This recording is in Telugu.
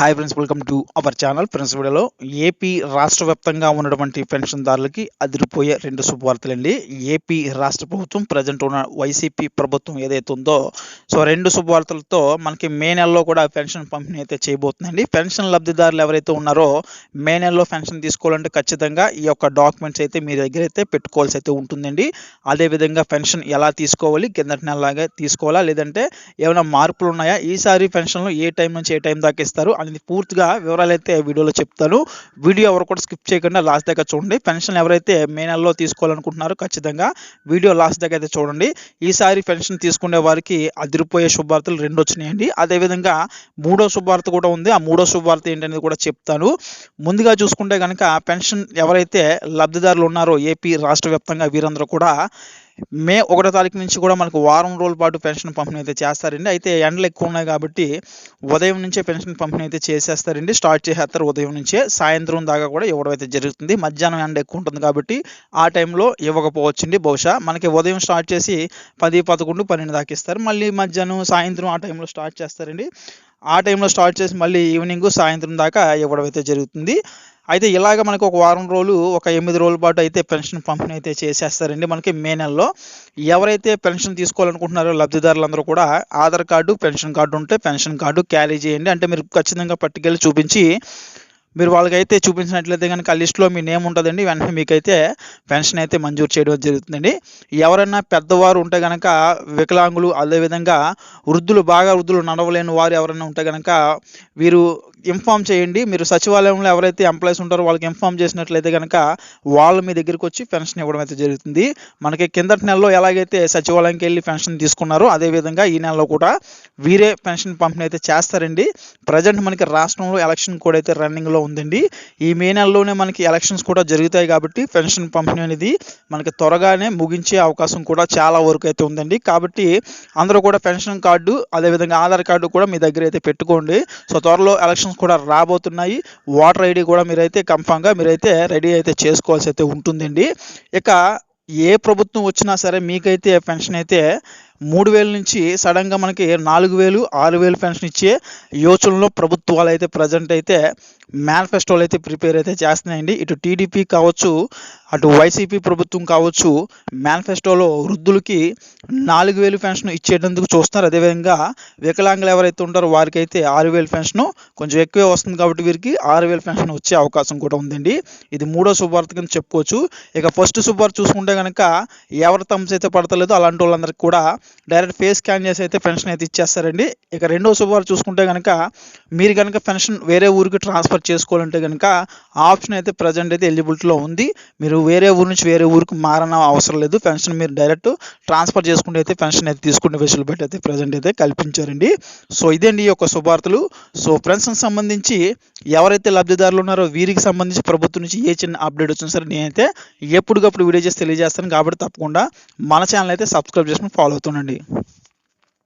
Hi friends welcome to our channel friends వీడియోలో ఏపీ రాష్ట్ర వ్యాప్తంగా ఉన్నటువంటి పెన్షన్దారులకి అదిరిపోయే రెండు శుభవార్తలండి ఏపీ రాష్ట్ర ప్రభుత్వం ప్రజెంట్ ఉన్న వైసీపీ ప్రభుత్వం ఏదైతే ఉందో సో రెండు శుభవార్తలతో మనకి మే నెలలో కూడా పెన్షన్ పంపిణీ అయితే చేయబోతుందండి. పెన్షన్ లబ్ధిదారులు ఎవరైతే ఉన్నారో మే నెలలో పెన్షన్ తీసుకోవాలంటే ఖచ్చితంగా ఈ యొక్క డాక్యుమెంట్స్ అయితే మీ దగ్గర అయితే పెట్టుకోవాల్సి అయితే ఉంటుందండి. అదేవిధంగా పెన్షన్ ఎలా తీసుకోవాలి కిందటి నెలలాగా తీసుకోవాలా లేదంటే ఏమైనా మార్పులు ఉన్నాయా? ఈసారి పెన్షన్లు ఏ టైం నుంచి ఏ టైం దాకా ఇస్తారు? అనేది పూర్తిగా వివరాలు అయితే వీడియోలో చెప్తాను. వీడియో ఎవరు కూడా స్కిప్ చేయకుండా లాస్ట్ దాకా చూడండి. పెన్షన్ ఎవరైతే మే నెలలో తీసుకోవాలనుకుంటున్నారో ఖచ్చితంగా వీడియో లాస్ట్ దాకా అయితే చూడండి. ఈసారి పెన్షన్ తీసుకునే వారికి అదిరిపోయే శుభార్తలు రెండు వచ్చినాయండి. అదేవిధంగా మూడో శుభార్త కూడా ఉంది. ఆ మూడో శుభార్త ఏంటనేది కూడా చెప్తాను. ముందుగా చూసుకుంటే కనుక పెన్షన్ ఎవరైతే లబ్ధిదారులు ఉన్నారో ఏపీ రాష్ట్ర వ్యాప్తంగా వీరందరూ కూడా మే ఒకటో తారీఖు నుంచి కూడా మనకు వారం రోజుల పాటు పెన్షన్ పంపిణీ అయితే చేస్తారండి. అయితే ఎండలు ఎక్కువ ఉన్నాయి కాబట్టి ఉదయం నుంచే పెన్షన్ పంపిణీ అయితే చేసేస్తారండి. స్టార్ట్ చేసేస్తారు ఉదయం నుంచే సాయంత్రం దాకా కూడా ఇవ్వడం అయితే జరుగుతుంది. మధ్యాహ్నం ఎండ ఎక్కువ ఉంటుంది కాబట్టి ఆ టైంలో ఇవ్వకపోవచ్చండి. బహుశా మనకి ఉదయం స్టార్ట్ చేసి పది పదకొండు పన్నెండు దాకా ఇస్తారు. మళ్ళీ మధ్యాహ్నం సాయంత్రం ఆ టైంలో స్టార్ట్ చేస్తారండి. ఆ టైంలో స్టార్ట్ చేసి మళ్ళీ ఈవినింగ్ సాయంత్రం దాకా ఇవ్వడం అయితే జరుగుతుంది. అయితే ఇలాగ మనకు ఒక వారం రోజులు ఒక ఎనిమిది రోజుల పాటు అయితే పెన్షన్ పంపిణీ అయితే చేసేస్తారండి మనకి మే నెలలో. ఎవరైతే పెన్షన్ తీసుకోవాలనుకుంటున్నారో లబ్ధిదారులందరూ కూడా ఆధార్ కార్డు పెన్షన్ కార్డు ఉంటే పెన్షన్ కార్డు క్యారీ చేయండి. అంటే మీరు ఖచ్చితంగా పట్టుకెళ్ళి చూపించి మీరు వాళ్ళకైతే చూపించినట్లయితే కనుక ఆ లిస్ట్లో మీ నేమ్ ఉంటుందండి. వెంటనే మీకైతే పెన్షన్ అయితే మంజూరు చేయడం జరుగుతుందండి. ఎవరైనా పెద్దవారు ఉంటే కనుక వికలాంగులు అదేవిధంగా వృద్ధులు బాగా వృద్ధులు నడవలేని వారు ఎవరైనా ఉంటే కనుక వీరు ఇన్ఫామ్ చేయండి. మీరు సచివాలయంలో ఎవరైతే ఎంప్లాయీస్ ఉంటారో వాళ్ళకి ఇన్ఫామ్ చేసినట్లయితే కనుక వాళ్ళు మీ దగ్గరికి వచ్చి పెన్షన్ ఇవ్వడం అయితే జరుగుతుంది. మనకి కిందటి నెలలో ఎలాగైతే సచివాలయంకి వెళ్ళి పెన్షన్ తీసుకున్నారో అదేవిధంగా ఈ నెలలో కూడా వీరే పెన్షన్ పంపిణీ అయితే చేస్తారండి. ప్రజెంట్ మనకి రాష్ట్రంలో ఎలక్షన్ కూడా అయితే రన్నింగ్లో ఉందండి. ఈ మే నెలలోనే మనకి ఎలక్షన్స్ కూడా జరుగుతాయి కాబట్టి పెన్షన్ పంపిణీ అనేది మనకి త్వరగానే ముగించే అవకాశం కూడా చాలా వరకు అయితే ఉందండి. కాబట్టి అందరూ కూడా పెన్షన్ కార్డు అదేవిధంగా ఆధార్ కార్డు కూడా మీ దగ్గర అయితే పెట్టుకోండి. సో త్వరలో ఎలక్షన్ ఎలక్షన్స్ కూడా రాబోతున్నాయి. ఓటర్ ఐడి కూడా మీరైతే కన్ఫామ్గా మీరైతే రెడీ అయితే చేసుకోవాల్సి అయితే ఉంటుందండి. ఇక ఏ ప్రభుత్వం వచ్చినా సరే మీకైతే పెన్షన్ అయితే మూడు వేల నుంచి సడన్గా మనకి నాలుగు వేలు ఆరు వేలు పెన్షన్ ఇచ్చే యోచనలో ప్రభుత్వాలు అయితే ప్రజెంట్ అయితే మేనిఫెస్టోలు అయితే ప్రిపేర్ అయితే చేస్తున్నాయండి. ఇటు టీడీపీ కావచ్చు అటు వైసీపీ ప్రభుత్వం కావచ్చు మేనిఫెస్టోలో వృద్ధులకి నాలుగు వేలు పెన్షన్ ఇచ్చేటందుకు చూస్తున్నారు. అదేవిధంగా వికలాంగులు ఎవరైతే ఉంటారో వారికి అయితే ఆరు వేలు పెన్షన్ కొంచెం ఎక్కువే వస్తుంది కాబట్టి వీరికి ఆరు వేలు పెన్షన్ వచ్చే అవకాశం కూడా ఉందండి. ఇది మూడో శుభవార్త కింద చెప్పుకోవచ్చు. ఇక ఫస్ట్ శుభవార్త చూసుకుంటే కనుక ఎవరి థమ్స్ అయితే పడతలేదో అలాంటి వాళ్ళందరికీ కూడా డైరెక్ట్ ఫేస్ స్కాన్ చేసి అయితే పెన్షన్ అయితే ఇచ్చేస్తారండి. ఇక రెండో శుభార్త చూసుకుంటే కనుక మీరు కనుక పెన్షన్ వేరే ఊరికి ట్రాన్స్ఫర్ చేసుకోవాలంటే కనుక ఆప్షన్ అయితే ప్రజెంట్ అయితే ఎలిజిబిలిటీలో ఉంది. మీరు వేరే ఊరు నుంచి వేరే ఊరికి మారన అవసరం లేదు. పెన్షన్ మీరు డైరెక్ట్ ట్రాన్స్ఫర్ చేసుకుంటే అయితే పెన్షన్ అయితే తీసుకునే వెసులుబాటు అయితే ప్రజెంట్ అయితే కల్పించారండి. సో ఇదండి ఈ యొక్క శుభార్తలు సో పెన్షన్ సంబంధించి ఎవరైతే లబ్ధిదారులు ఉన్నారో వీరికి సంబంధించి ప్రభుత్వం నుంచి ఏ చిన్న అప్డేట్ వచ్చినా సరే నేనైతే ఎప్పటికప్పుడు వీడియో చేసి తెలియజేస్తాను. కాబట్టి తప్పకుండా మన ఛానల్ అయితే సబ్స్క్రైబ్ చేసుకుని ఫాలో అవుతున్నాను అవుతుండండి